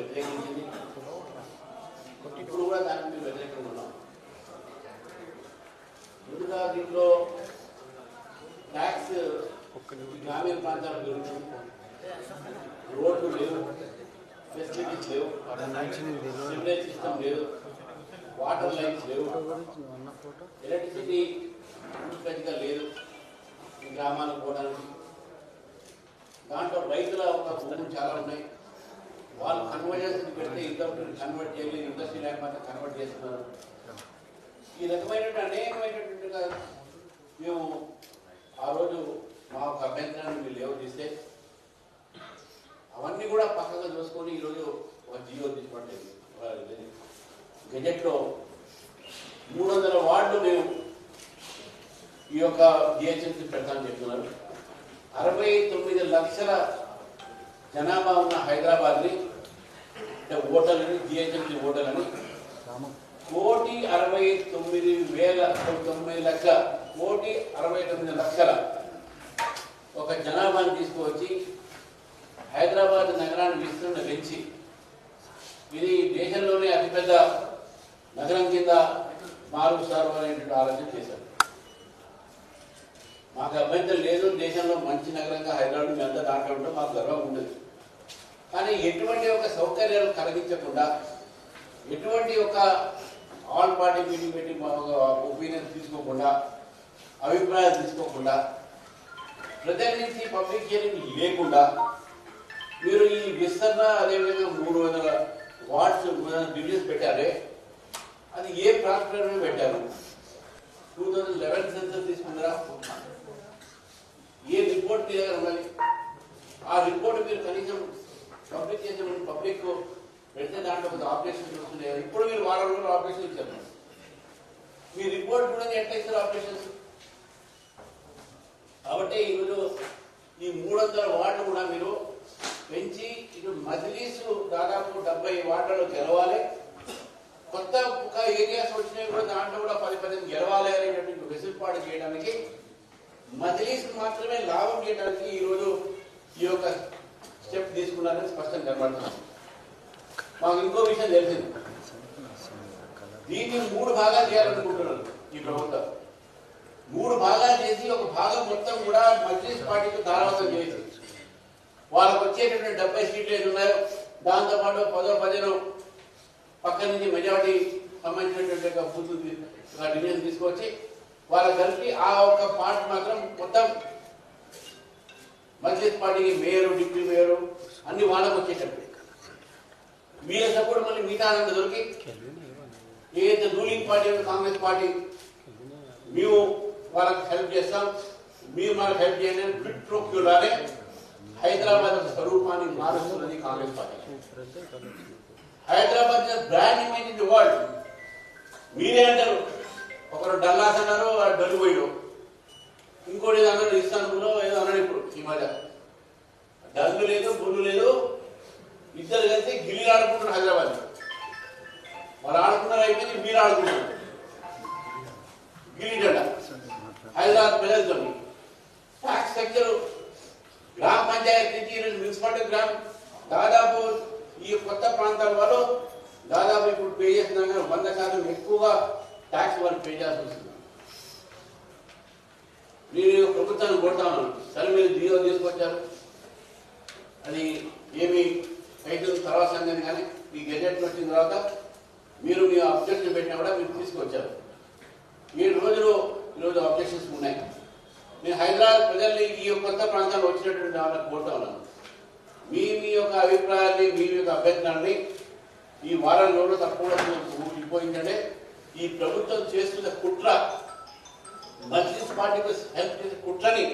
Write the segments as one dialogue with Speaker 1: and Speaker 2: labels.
Speaker 1: వ్యతిరేకించింది ఇప్పుడు కూడా దానికి మేము వ్యతిరేకంగా ఉన్నాం ముందుగా దీంట్లో ట్యాక్స్ గ్రామీణ ప్రాంతాల గురించి రోడ్లు లేవు ఫెసిలిటీస్ లేవు సివరేజ్ సిస్టమ్ లేదు వాటర్ లైన్స్ లేవు ఎలక్ట్రిసిటీ పూర్తిగా లేదు ఈ గ్రామాలకు పోవడానికి దాంట్లో రైతుల ఒక భూములు చాలా ఉన్నాయి. వాళ్ళు కన్వర్జెన్స్ పెడితే ఇండస్ట్రీ కన్వర్ట్ చేయలేదు ఇండస్ట్రీ లేకపోతే కన్వర్ట్ చేస్తున్నారు. ఈ రకమైనటువంటి అనేకమైనటువంటి మేము ఆ రోజు మా ఒక అభ్యంతరాన్ని మీరు లేవదీస్తే అవన్నీ కూడా పక్కగా చూసుకొని ఈరోజు ఒక జియో తీసుకోవట్లేదు గెజెట్లో మూడు వందల వార్డులు మేము ఈ యొక్క జిహెచ్ఎంసీ పెడతామని చెప్తున్నారు. అరవై తొమ్మిది లక్షల జనాభా ఉన్న హైదరాబాద్ని అంటే ఓటర్లని జిహెచ్ఎంసీ ఓటర్లని కోటి అరవై తొమ్మిది వేల తొమ్మిది లక్షల కోటి అరవై తొమ్మిది లక్షల ఒక జనాభాని తీసుకువచ్చి హైదరాబాద్ నగరాన్ని విస్తరణ పెంచి ఇది దేశంలోనే అతిపెద్ద నగరం కింద మారుస్తారు అనేటువంటి ఆలోచన చేశారు. మాకు అభ్యంతరం లేదు దేశంలో మంచి నగరంగా హైదరాబాద్ మేము అంతా దాంట్లో ఉంటే మాకు గర్వం ఉండదు. కానీ ఎటువంటి ఒక సౌకర్యాలు కలిగించకుండా ఎటువంటి ఒక ఆల్ పార్టీ మీటింగ్ పెట్టి ఒపీనియన్ తీసుకోకుండా అభిప్రాయాలు తీసుకోకుండా ప్రజల నుంచి పబ్లిక్ హియరింగ్ లేకుండా మీరు ఈ విస్తరణ అదేవిధంగా మూడు వందల వాట్స్ మూడు పెట్టారే అది ఏ ప్రాంతంలో పెట్టారు? టూ థౌజండ్ లెవెన్ సెన్సర్ తీసుకున్నారా? ఏ రిపోర్ట్ మీ దగ్గర ఆ రిపోర్ట్ మీరు కనీసం పబ్లిక్ చేసే ముందు పబ్లిక్ పెడితే దాంట్లో కొంత ఆపరేషన్ చూస్తుండే ఇప్పుడు మీరు వారం రోజులు ఆపరేషన్ ఇచ్చారు మీ రిపోర్ట్ కూడా ఎట్లా ఇస్తారు ఆపరేషన్స్ కాబట్టి ఈరోజు ఈ మూడు వందల వార్డులు కూడా మీరు పెంచి ఇటు మజిలీసు దాదాపు డెబ్బై వార్డులు గెలవాలి. కొత్త ఒక ఏరియాస్ వచ్చినాయి కూడా దాంట్లో కూడా పది పదిహేను గెలవాలి అనేటువంటి వెసులుబాటు చేయడానికి మజిలీస్ మాత్రమే లాభం చేయడానికి ఈరోజు ఈ తీసుకున్నారని మాకు ఇంకో విషయం తెలిసింది. దీన్ని మూడు భాగాలు చేయాలనుకుంటున్నాను ఈ ప్రభుత్వం. మూడు భాగాలు చేసి ఒక భాగం మొత్తం కూడా మజ్లిస్ పార్టీకి ధారావతం చేసి వాళ్ళకు వచ్చేటటువంటి డెబ్బై సీట్లు ఏది ఉన్నాయో దాంతోపాటు పదో పదిహేను పక్క నుంచి మెజారిటీ సంబంధించినటువంటి ఒక బూతులు డివిజన్ తీసుకొచ్చి వాళ్ళ కలిపి ఆ ఒక్క పార్ట్ మాత్రం మొత్తం మజ్లిస్ పార్టీకి మేయరు డిప్యూటీ మేయరు అన్ని వాళ్ళకు వచ్చేటప్పుడు వీళ్ళ సపోర్ట్ మళ్ళీ మిగతా దొరికి ఏదైతే రూలింగ్ పార్టీ కాంగ్రెస్ పార్టీ మేము వాళ్ళకి హెల్ప్ చేస్తాం. మీరు మనకు హెల్ప్ చేయండి అని క్విట్ ప్రోక్యూలానే హైదరాబాద్ స్వరూపాన్ని మారుస్తున్నది Congress party. Hyderabad brand image in the world మీరే అంటారు ఒకరు డల్లాస్ అన్నారు వాడు డల్లిపోయాడు ఇంకోటి ఏదో అన్నాడు ఇస్తానులో ఏదో అన్నాడు ఇప్పుడు ఈ మధ్య డల్లు లేదు బుల్లు లేదు ఇద్దరు కలిసి గిల్లి ఆడుకుంటున్నారు హైదరాబాద్ వాళ్ళు ఆడుకున్నారు అయిపోయింది మీరు ఆడుకుంటారు గిల్లి హైదరాబాద్ ప్రజలతో. ట్యాక్స్ స్ట్రక్చర్ గ్రామ పంచాయతీ నుంచి ఈరోజు మున్సిపాలిటీ గ్రామం. దాదాపు ఈ కొత్త ప్రాంతాల వాళ్ళు దాదాపు ఇప్పుడు పే చేస్తున్నాం కానీ వంద శాతం ఎక్కువగా ట్యాక్స్ వాళ్ళు పే చేయాల్సి వస్తుంది. మీరు ప్రభుత్వాన్ని కొడతా ఉన్నాను. సరే మీరు జియో తీసుకొచ్చారు. అది ఏమి అయితే తర్వాత సంగతి కానీ ఈ గెజెట్ వచ్చిన తర్వాత మీరు మీ అబ్జెక్షన్ పెట్టినా కూడా మీరు తీసుకొచ్చారు. ఏడు రోజులు ఈరోజు అబ్జెక్షన్స్ ఉన్నాయి. నేను హైదరాబాద్ ప్రజల్ని ఈ యొక్క కొత్త ప్రాంతాల్లో వచ్చినటువంటి వాళ్ళకి కోరుతా ఉన్నాను. మీ మీ యొక్క అభిప్రాయాన్ని మీ యొక్క అభ్యర్థనాన్ని ఈ వారం రోజులు తప్పకుండా ఉపయోగించండి. ఈ ప్రభుత్వం చేస్తున్న కుట్ర మజ్లిస్ పార్టీకి హెల్ప్ చేసి కుట్రని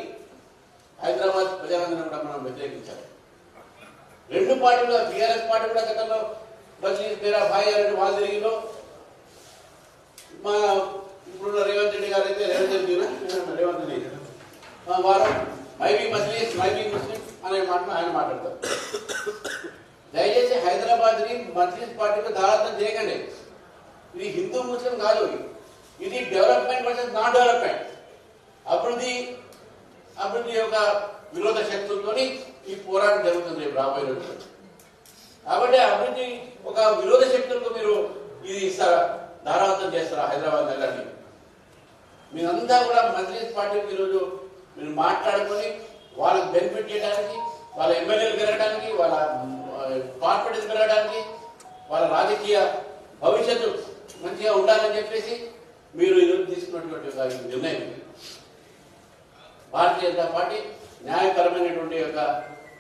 Speaker 1: హైదరాబాద్ ప్రజానందరం కూడా మనం వ్యతిరేకించాలి. రెండు పార్టీలు బీఆర్ఎస్ పార్టీ కూడా గతంలో మజ్లిస్ మేరా భాయ్ అని వాళ్ళు తిరిగిలో మా ఇప్పుడున్న రేవంత్ రెడ్డి గారు అయితే రేవంత్ రెడ్డి రేవంత్ రెడ్డి. వారు మైబీ మజ్లీస్ మైబీ ముస్లిం అనే మాట ఆయన మాట్లాడతారు. దయచేసి హైదరాబాద్ మజ్లీస్ మజ్లిస్ పార్టీకి దారాతం చేయకండి. ఇది హిందూ ముస్లిం కాదు ఇది డెవలప్మెంట్ వర్సెస్ నాన్ డెవలప్మెంట్ అభివృద్ధి అభివృద్ధి యొక్క విరోధ శక్తులతోని ఈ పోరాటం జరుగుతుంది రేపు రాబోయే రోజుల్లో. కాబట్టి అభివృద్ధి ఒక విరోధ శక్తులకు మీరు ఇది ఇస్తారా ధారావంతం చేస్తారా హైదరాబాద్ నగరాన్ని మీరంతా కూడా మజ్లీస్ పార్టీకి ఈరోజు మీరు మాట్లాడుకొని వాళ్ళకి బెనిఫిట్ చేయడానికి వాళ్ళ ఎమ్మెల్యేలు పెరగడానికి వాళ్ళ కాన్ఫిడెన్స్ పెరగడానికి వాళ్ళ రాజకీయ భవిష్యత్తు మంచిగా ఉండాలని చెప్పేసి మీరు ఈరోజు తీసుకున్నటువంటి ఒక నిర్ణయం భారతీయ జనతా పార్టీ న్యాయపరమైనటువంటి యొక్క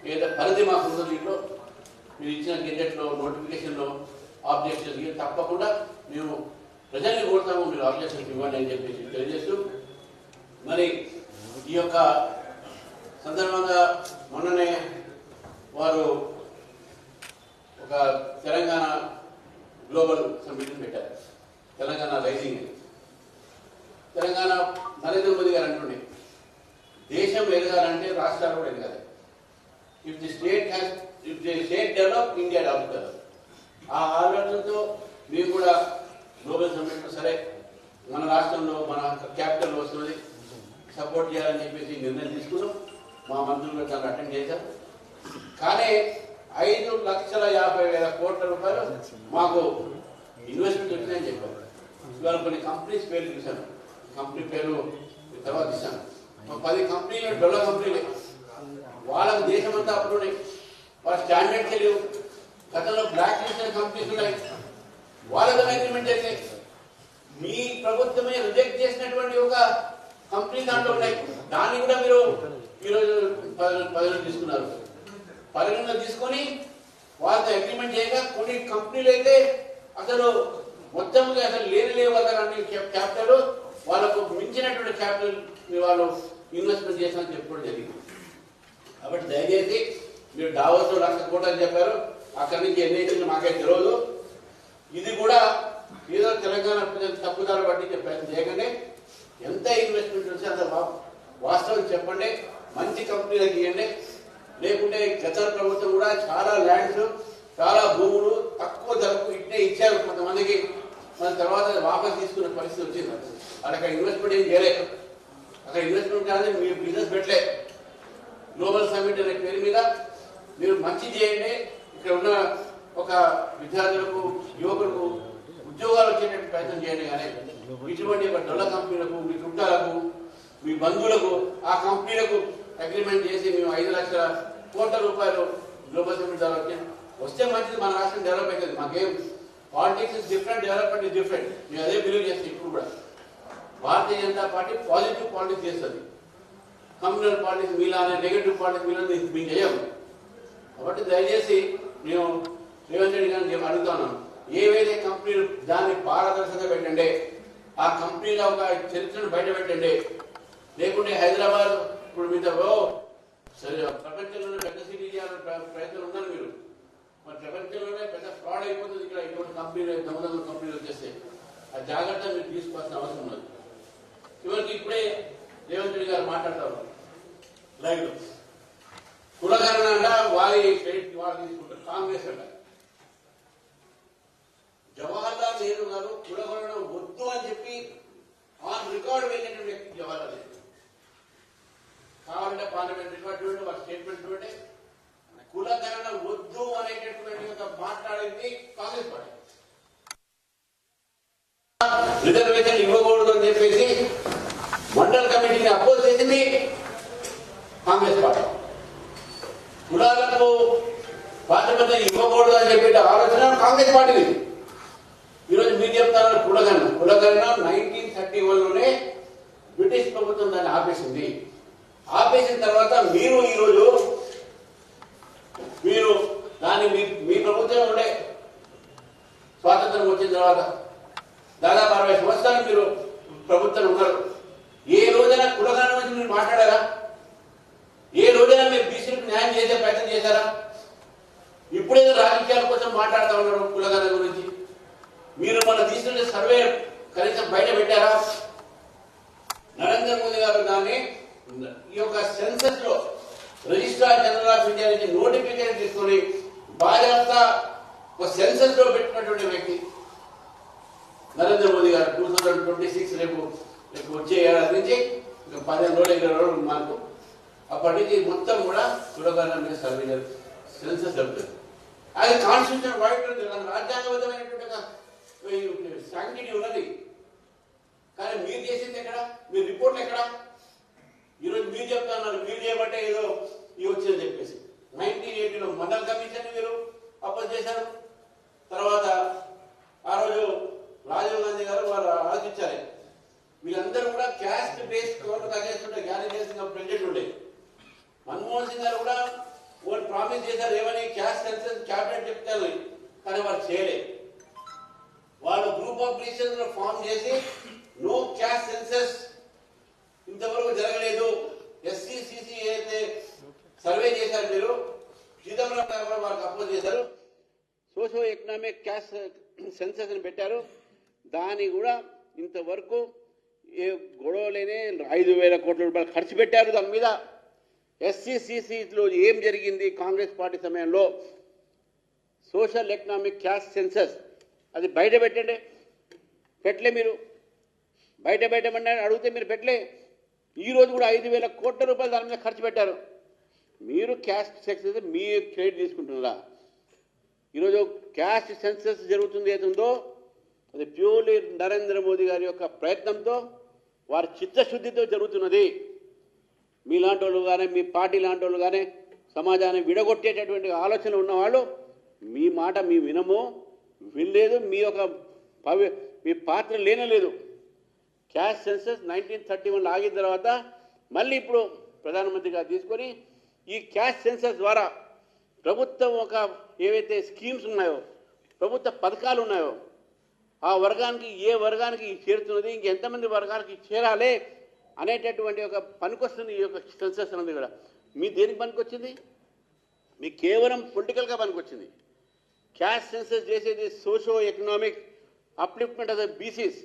Speaker 1: ఏదో పరిధి మాకు ఉందో దీంట్లో మీరు ఇచ్చిన గెజెట్లో నోటిఫికేషన్లో ఆబ్జెక్షన్ తప్పకుండా మేము ప్రజల్ని కోరుతాము మీరు ఆబ్జెక్షన్ ఇవ్వండి అని చెప్పేసి తెలియజేస్తూ మరి ఈ యొక్క సందర్భంగా మొన్ననే వారు ఒక తెలంగాణ గ్లోబల్ సమ్మిట్ పెట్టారు. తెలంగాణ రైజింగ్. తెలంగాణ నరేంద్ర మోదీ గారు అంటుండే దేశం ఎదగాలంటే రాష్ట్రాలు కూడా ఎదగాలి. If the state has if the state develop India develop కదా ఆ ఆలోచనతో మేము కూడా గ్లోబల్ సమ్మిట్ సరే మన రాష్ట్రంలో మన క్యాపిటల్ వస్తున్నది సపోర్ట్ చేయాలని చెప్పేసి నిర్ణయం తీసుకున్నాం. మా మంత్రులు కూడా అటెండ్ చేశాం కానీ ఐదు లక్షల యాభై వేల కోట్ల రూపాయలు మాకు ఇన్వెస్ట్మెంట్ వచ్చినాయని చెప్పారు. ఇవాళ కొన్ని కంపెనీస్ పేర్లు చూశాను. కంపెనీ పేరు తర్వాత ఇచ్చాను పది కంపెనీలు డెవలప్ కంపెనీలు వాళ్ళకి దేశం అంతా అప్పుడు వాళ్ళ స్టాండర్డ్ తెలియవు గతంలో బ్లాక్ లిస్ట్ కంపెనీస్ ఉన్నాయి. వాళ్ళతో అగ్రిమెంట్ అయితే మీ ప్రభుత్వమే రిజెక్ట్ చేసినటువంటి ఒక కంపెనీ దాంట్లో ఉన్నాయి. దాన్ని కూడా మీరు ఈరోజు పదిలో తీసుకున్నారు. పరిగణన తీసుకొని వాళ్ళతో అగ్రిమెంట్ చేయగా కొన్ని కంపెనీలు అయితే అసలు మొత్తంగా అసలు లేని లేవు కదా క్యాపిటల్ వాళ్ళకు మించినటువంటి క్యాపిటల్ వాళ్ళు ఇన్వెస్ట్మెంట్ చేస్తామని చెప్పుకోవడం జరిగింది. కాబట్టి దయచేసి మీరు డావోస్ లక్ష కోట్లు చెప్పారు. అక్కడి నుంచి ఎన్ని వచ్చిందో మాకే తెలియదు ఇది కూడా ఏదో తెలంగాణ తప్పుదారు బట్టి చెప్పారు చేయకండి. ఎంత ఇన్వెస్ట్మెంట్ వస్తే అంత వాస్తవం చెప్పండి. మంచి కంపెనీలకు ఇవ్వండి. లేకుంటే గత ప్రభుత్వం కూడా చాలా ల్యాండ్స్ చాలా భూములు తక్కువ ధరకు ఇట్టే ఇచ్చారు కొంతమందికి. మన తర్వాత వాపస్ తీసుకునే పరిస్థితి వచ్చింది. అక్కడ ఇన్వెస్ట్మెంట్ ఏం చేయలే. అక్కడ ఇన్వెస్ట్మెంట్ కానీ మీరు బిజినెస్ పెట్టలే. గ్లోబల్ సమ్మిట్ అనే పేరు మీద మీరు మంచి చేయండి. ఇక్కడ ఉన్న ఒక విద్యార్థులకు యువకులకు ఉద్యోగాలు వచ్చేటట్టు ప్రయత్నం చేయండి కానీ ఇటువంటి ఒక డొల్ల కంపెనీలకు మీ చుట్టాలకు మీ బంధువులకు ఆ కంపెనీలకు అగ్రిమెంట్ చేసి మేము ఐదు లక్షల కోట్ల రూపాయలు గ్లోబల్ సమ్మిట్ ద్వారా వస్తే మంచిది మన రాష్ట్రం డెవలప్ అవుతుంది. మాకేం politics is different development is different మేము అదే బిలీవ్ చేస్తాం ఇప్పుడు కూడా. Bharatiya Janata party positive politics చేస్తుంది. కమ్యూనల్ పాలిటిక్స్ మీలానే నెగటివ్ పాలిటిక్స్ మీలానే మేము చేయము కాబట్టి దయచేసి మేము రేవంత్ రెడ్డి గారిని మేము అడుగుతాను. ఏవైతే కంపెనీలు దాన్ని పారదర్శకంగా పెట్టండి ఆ కంపెనీల ఒక చరిత్రను బయట పెట్టండి లేకుంటే హైదరాబాద్ ఇప్పుడు మీతో సరే ప్రపంచంలోనే పెద్ద సిటీ చేయాలని ప్రయత్నం ఉన్నారు మీరు. మరి ప్రపంచంలోనే పెద్ద ఫ్రాడ్ అయిపోతుంది ఇక్కడ ఇటువంటి కంపెనీలు దొంగ దొంగ కంపెనీలు వచ్చేస్తే. ఆ జాగ్రత్త మీరు తీసుకోవాల్సిన అవసరం ఉన్నది. చివరికి ఇప్పుడే రేవంత్ రెడ్డి గారు మాట్లాడతారు లైవ్లో కులకరణంగా వారి క్రెడిట్ వాళ్ళు తీసుకుంటారు. కాంగ్రెస్ అంట. జవహర్లాల్ నెహ్రూ గారు కులగణన వద్దు అని చెప్పి ఆన్ రికార్డ్ వెళ్ళినటువంటి వ్యక్తి జవహర్లాల్ నెహ్రూ కావాలంటే పార్లమెంట్ రికార్డ్ చూడండి వారి స్టేట్మెంట్ చూడండి కులగణన వద్దు అనేటటువంటి ఒక మాట్లాడింది కాంగ్రెస్ పార్టీ రిజర్వేషన్ ఇవ్వకూడదు అని చెప్పేసి మండల కమిటీని అపోజ్ చేసింది కాంగ్రెస్ పార్టీ కులాలకు ప్రాతిపదిక ఇవ్వకూడదు అని చెప్పేట ఆలోచన కాంగ్రెస్ పార్టీది ఈరోజు మీరు చెప్తారు కులగన్న కులగన్న నైన్టీన్ థర్టీ లోనే బ్రిటిష్ ప్రభుత్వం దాన్ని ఆపేసింది. ఆపేసిన తర్వాత మీరు ఈరోజు మీరు దాన్ని మీ మీ ప్రభుత్వం ఉండే స్వాతంత్రం వచ్చిన తర్వాత దాదాపు అరవై సంవత్సరాలు మీరు ప్రభుత్వం ఉన్నారు. ఏ రోజైనా కులగన్న గురించి మీరు మాట్లాడారా? ఏ రోజైనా మీరు బీసీలకు న్యాయం చేసే ప్రయత్నం చేశారా? ఇప్పుడేదో రాజకీయాల కోసం మాట్లాడుతూ ఉన్నారు కులగన్న గురించి. మీరు మన తీసుకునే సర్వే కనీసం బయట పెట్టారా? నరేంద్ర మోదీ గారు దాన్ని ఈ యొక్క సెన్సస్లో రిజిస్ట్రార్ జనరల్ ఆఫ్ ఇండియా నుంచి నోటిఫికేషన్ తీసుకొని బాధ్యత ఒక సెన్సస్లో పెట్టినటువంటి వ్యక్తి నరేంద్ర మోదీ గారు. టూ థౌజండ్ ట్వంటీ సిక్స్ రేపు రేపు వచ్చే ఏడాది నుంచి ఇంకా పదిహేను రోజులు ఇరవై రోజులు మనకు అప్పటి నుంచి మొత్తం కూడా కులగన్న సర్వే సెన్సస్ జరుగుతుంది. అది కాన్స్టిట్యూషన్ వైట్ రాజ్యాంగబద్ధమైనటువంటి శాంక్టిటీ ఉన్నది. కానీ మీరు చేసింది ఎక్కడ? మీ రిపోర్ట్లు ఎక్కడ? ఈరోజు మీరు చెప్తున్నారు మీరు చేయబట్టే ఏదో ఇవి వచ్చిందని చెప్పేసి. నైన్టీన్ ఎయిటీలో మండల్ కమిషన్ మీరు అప్పోజ్ చేశారు. తర్వాత ఆ రోజు రాజీవ్ గాంధీ గారు వారు ఆలోచించారు వీళ్ళందరూ కూడా క్యాస్ట్ బేస్డ్ కోర్టు తగ్గేస్తుంటే జ్ఞానం చేసిన ప్రెసిడెంట్ ఉండే. మన్మోహన్ సింగ్ గారు కూడా వాళ్ళు ప్రామిస్ చేశారు ఏమని? క్యాష్ సెన్సెస్ క్యాబినెట్ చెప్తారు. కానీ వాళ్ళు చేయలేదు. వాళ్ళు గ్రూప్ ఆఫ్ మినిస్టర్స్ ఫామ్ చేసి నో క్యాష్ సెన్సెస్ ఇంతవరకు జరగలేదు. ఎస్సీసీసీ ఏదైతే సర్వే చేశారు మీరు చిదంబరం గారు కూడా వారికి అపోజ్ చేశారు. సోషో ఎకనామిక్ క్యాష్ సెన్సెస్ అని పెట్టారు. దాని కూడా ఇంతవరకు ఏ గొడవలేనే ఐదు వేల కోట్ల రూపాయలు ఖర్చు పెట్టారు దాని మీద. ఎస్సీసీసీలో ఏం జరిగింది కాంగ్రెస్ పార్టీ సమయంలో? Social economic caste census. అది బయట పెట్టండి. పెట్టలే మీరు. బయట పెట్టమన్నారు అడిగితే మీరు పెట్టలే. ఈరోజు కూడా ఐదు వేల కోట్ల రూపాయలు దాని మీద ఖర్చు పెట్టారు. మీరు క్యాస్ట్ సెన్సస్ మీ క్రెడిట్ తీసుకుంటున్నారా? ఈరోజు క్యాస్ట్ సెన్సస్ జరుగుతుంది ఏదో అది ప్యూర్లీ నరేంద్ర మోదీ గారి యొక్క ప్రయత్నంతో వారి చిత్తశుద్ధితో జరుగుతున్నది. మీలాంటి వాళ్ళు కానీ మీ పార్టీ లాంటి వాళ్ళు కానీ సమాజాన్ని విడగొట్టేటటువంటి ఆలోచన ఉన్నవాళ్ళు మీ మాట మీ వినము వినలేదు మీ యొక్క పవి మీ పాత్ర లేనలేదు. Caste census nineteen thirty one ఆగిన తర్వాత మళ్ళీ ఇప్పుడు ప్రధానమంత్రిగా తీసుకొని ఈ క్యాష్ సెన్సస్ ద్వారా ప్రభుత్వం ఒక ఏవైతే స్కీమ్స్ ఉన్నాయో ప్రభుత్వ పథకాలు ఉన్నాయో ఆ వర్గానికి ఏ వర్గానికి చేరుతున్నది ఇంకెంతమంది వర్గానికి చేరాలి అనేటటువంటి ఒక పనికొస్తుంది ఈ యొక్క సెన్సెస్ అనేది కూడా. మీ దేనికి పనికొచ్చింది? మీ కేవలం పొలిటికల్గా పనికొచ్చింది. క్యాష్ సెన్సెస్ చేసేది socio economic upliftment of the BCs.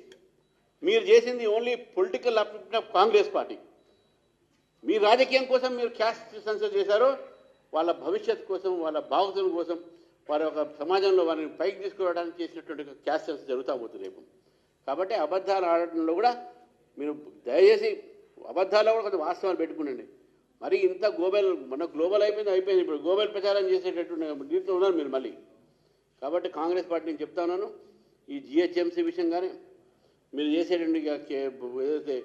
Speaker 1: మీరు చేసింది only political upliftment of Congress party. మీ రాజకీయం కోసం మీరు క్యాస్ట్ సెన్సెస్ చేశారు. వాళ్ళ భవిష్యత్ కోసం వాళ్ళ బాగుతుల కోసం వారి యొక్క సమాజంలో వారిని పైకి తీసుకురావడానికి చేసినటువంటి క్యాస్ట్ సెన్సెస్ జరుగుతూ పోతుంది రేపు. కాబట్టి అబద్ధాలు ఆడటంలో కూడా మీరు దయచేసి అబద్ధాల్లో కూడా కొంచెం వాస్తవాలు పెట్టుకునండి. మరి ఇంత గ్లోబల్ మన గ్లోబల్ అయిపోయింది అయిపోయింది. ఇప్పుడు గ్లోబల్ ప్రచారం చేసేటటువంటి దీంట్లో ఉన్నారు మీరు మళ్ళీ. కాబట్టి కాంగ్రెస్ పార్టీ నేను చెప్తా ఉన్నాను. ఈ జిహెచ్ఎంసీ విషయం కానీ మీరు చేసేటువంటి ఇక ఏదైతే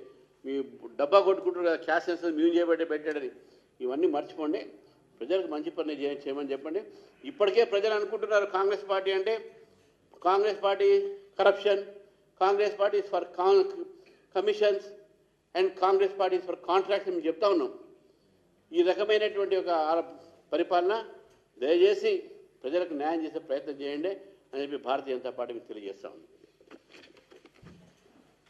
Speaker 1: మీ డబ్బా కొట్టుకుంటారు కదా క్యాష్ చేస్తుంది మేము చేయబట్టే పెట్టాడని ఇవన్నీ మర్చిపోండి. ప్రజలకు మంచి పని చేయమని చెప్పండి. ఇప్పటికే ప్రజలు అనుకుంటున్నారు కాంగ్రెస్ పార్టీ అంటే Congress party corruption Congress party for commissions and Congress parties for contracts మేము చెప్తా ఉన్నాం. ఈ రకమైనటువంటి ఒక పరిపాలన దయచేసి ప్రజలకు న్యాయం చేసే ప్రయత్నం చేయండి అని చెప్పి భారతీయ జనతా పార్టీ మీకు తెలియజేస్తా ఉంది.